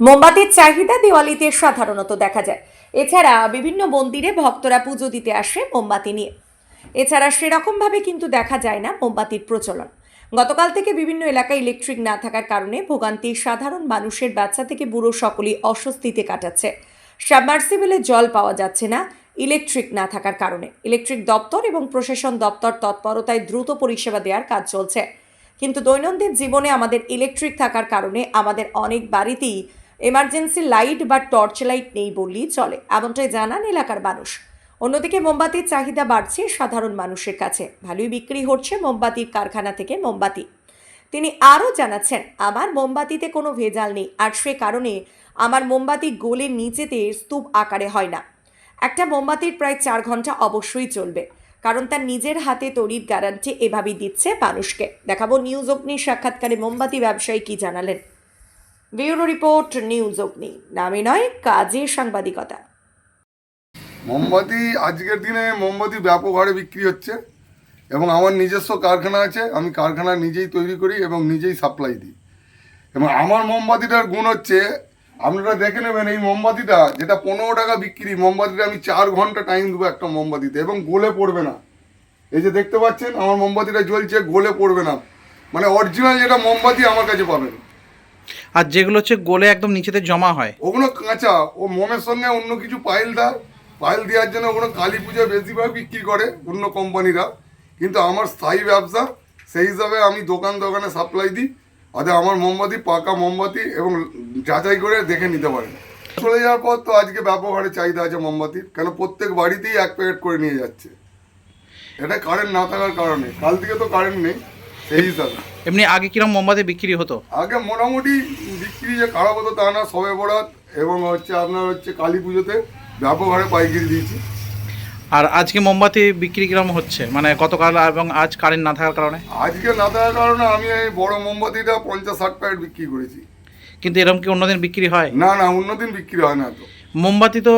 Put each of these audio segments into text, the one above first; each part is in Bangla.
মোমবাতির চাহিদা দিওয়ালিতে সাধারণত দেখা যায়। এছাড়া বিভিন্ন মন্দিরে ভক্তরা পুজো দিতে আসে মোমবাতি নিয়ে। এছাড়া সেরকমভাবে কিন্তু দেখা যায় না মোমবাতির প্রচলন। গতকাল থেকে বিভিন্ন এলাকায় ইলেকট্রিক না থাকার কারণে ভোগান্তি সাধারণ মানুষের বাচ্চা থেকে বুড়ো সকলেই অস্বস্তিতে কাটাচ্ছে। সাবমার্সিবলে জল পাওয়া যাচ্ছে না ইলেকট্রিক না থাকার কারণে। ইলেকট্রিক দপ্তর এবং প্রশাসন দপ্তর তৎপরতায় দ্রুত পরিষেবা দেওয়ার কাজ চলছে। কিন্তু দৈনন্দিন জীবনে আমাদের ইলেকট্রিক থাকার কারণে আমাদের অনেক বাড়িতেই এমার্জেন্সি লাইট বা টর্চ লাইট নেই বললেই চলে, এমনটাই জানান এলাকার মানুষ। অন্যদিকে মোমবাতির চাহিদা বাড়ছে সাধারণ মানুষের কাছে। ভালোই বিক্রি হচ্ছে মোমবাতির কারখানা থেকে মোমবাতি। তিনি আরও জানাচ্ছেন, আমার মোমবাতিতে কোনো ভেজাল নেই, আর সে কারণে আমার মোমবাতি গোলের নিচেতে স্তূপ আকারে হয় না। একটা মোমবাতির প্রায় চার ঘণ্টা অবশ্যই চলবে, কারণ তার নিজের হাতে তৈরির গ্যারান্টি এভাবেই দিচ্ছে মানুষকে। দেখাবো নিউজ অগ্নির সাক্ষাৎকারে মোমবাতি ব্যবসায়ী কি জানালেন। ব্যুরো রিপোর্ট, নিউজ অগ্নি। নামে নয় কাজে সাংবাদিকতা। মোমবাতি, আজকের দিনে মোমবাতি ব্যাপক হারে বিক্রি হচ্ছে এবং আমার নিজস্ব কারখানা আছে, আমি কারখানা নিজেই তৈরি করি এবং নিজেই সাপ্লাই দিই। এবং আমার মোমবাতিটার গুণ হচ্ছে, আপনারা দেখে নেবেন এই মোমবাতিটা, যেটা পনেরো টাকা বিক্রি, মোমবাতিটা আমি চার ঘণ্টা টাইম দেবো একটা মোমবাতিতে এবং গোলে পড়বে না। এই যে দেখতে পাচ্ছেন, আমার মোমবাতিটা জ্বলছে, গোলে পড়বে না। মানে অরিজিনাল যেটা মোমবাতি আমার কাছে পাবেন। আর যেগুলো হচ্ছে গোলে একদম নিচেতে জমা হয়। ওগুলো কাঁচা। ও মোমের সঙ্গে অন্য কিছু পাইল দেয় পাইল দেওয়ার জন্য ওগুলো কালী পুজোয় বেশিরভাগ বিক্রি করে অন্য কোম্পানিরা। কিন্তু আমার স্থায়ী ব্যবসা, সেই হিসাবে আমি দোকান দোকানে সাপ্লাই দিই। অর্থাৎ আমার মোমবাতি, পাকা মোমবাতি এবং যাচাই করে দেখে নিতে পারেন। চলে যাওয়ার পর তো আজকে ব্যাপক হারে চাহিদা আছে মোমবাতির কেন প্রত্যেক বাড়িতেই এক প্যাকেট করে নিয়ে যাচ্ছে। এটা কারেন্ট না থাকার কারণে। কাল থেকে তো কারেন্ট নেই। সেই হিসাবে এমনি আগে কিরম মোমবাতি বিক্রি হতো? আগে মোটামুটি বিক্রি যে খারাপ হতো তা না সবে বরাত এবং হচ্ছে আপনার হচ্ছে কালী পুজোতে ব্যাপক হারে পাইকারি দিয়েছি। আর আজকে মোমবাতি বিক্রি কিরম হচ্ছে? মানে গতকাল এবং আজ কারেন্ট না থাকার কারণে? আজকে না থাকার কারণে আমি এই বড় মোমবাতিটা পঞ্চাশ ষাট প্যাকেট বিক্রি করেছি। কিন্তু এরকম কি অন্যদিন বিক্রি হয়? না না অন্যদিন বিক্রি হয় না তো। মোমবাতি তো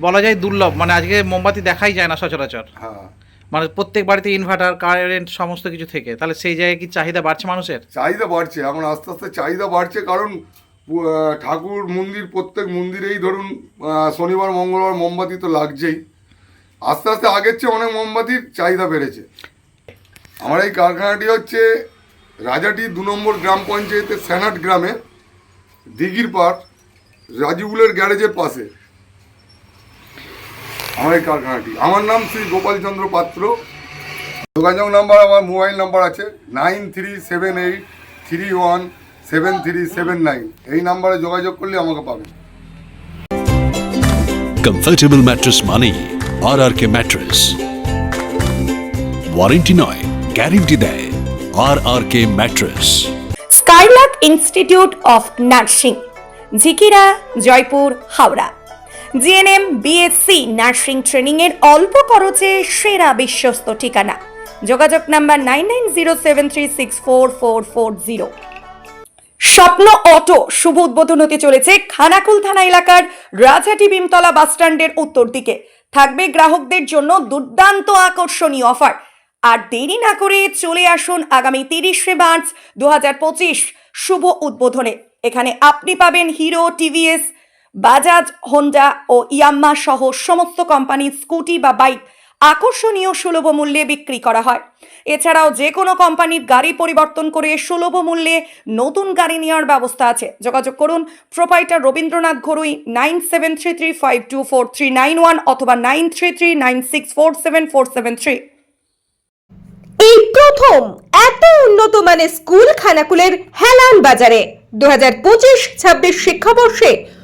বলা যায় দুর্লভ। মানে আজকে মোমবাতি দেখাই যায় না সচরাচর। হ্যাঁ। মানে প্রত্যেক বাড়িতে ইনভার্টার কারেন্ট সমস্ত কিছু থেকে। তাহলে সেই জায়গায় কি চাহিদা বাড়ছে মানুষের? চাহিদা বাড়ছে। এখন আস্তে আস্তে চাহিদা বাড়ছে কারণ ঠাকুর মন্দির, প্রত্যেক মন্দিরেই ধরুন শনিবার, মঙ্গলবার, মোমবাতি তো লাগছেই। আস্তে আস্তে আগের চেয়ে অনেক মোমবাতির চাহিদা বেড়েছে। আমার এই কারখানাটি হচ্ছে রাজাটি দু নম্বর গ্রাম পঞ্চায়েতের স্যানাট গ্রামে, দিঘির পাড় রাজুগুলের গ্যারেজের পাশে। আমার এই কারখানাটি। আমার নাম শ্রী গোপালচন্দ্র পাত্র। যোগাযোগ নাম্বার আমার মোবাইল নাম্বার আছে nine three seven eight three one seven three seven nine. এই নাম্বারে যোগাযোগ করলে আমাকে পাবেন। কমফর্টেবল ম্যাট্রেস মানেই R R K mattress warranty নয় গ্যারেন্টি দেয় R R K mattress Skylark Institute of Nursing Jhikira Joypur Howrah GNM, BSc, nursing ট্রেনিংয়ের অল্প খরচে সেরা বিশ্বস্ত ঠিকানা। যোগাযোগ number nine nine zero seven three six four four four zero. স্বপ্ন অটো শুভ উদ্বোধন হতে চলেছে খানাকুল থানা এলাকার রাজহাটি ভীমতলা বাসস্ট্যান্ডের উত্তর দিকে। থাকবে গ্রাহকদের জন্য দুর্দান্ত আকর্ষণীয় অফার। আর দেরি না করে চলে আসুন আগামী তিরিশে মার্চ দু হাজার পঁচিশ শুভ উদ্বোধনে। এখানে আপনি পাবেন হিরো, টিভিএস বাজাজ হোন্ডা ও ইয়াম্মা সহ সমস্ত কোম্পানির স্কুটি বা বাইক আকর্ষণীয় সুলভ মূল্যে বিক্রি করা হয়। এছাড়াও যে কোনো কোম্পানির গাড়ি পরিবর্তন করে সুলভ মূল্যে নতুন গাড়ি নেওয়ার ব্যবস্থা আছে। যোগাযোগ করুন proprietor Rabindranath Gharui nine seven three three five two four three nine one অথবা nine three three nine six four seven four seven three এই প্রথম এত উন্নত মানের স্কুল খানাকুলের হেলান বাজারে। দু হাজার পঁচিশ ছাব্বিশ শিক্ষাবর্ষে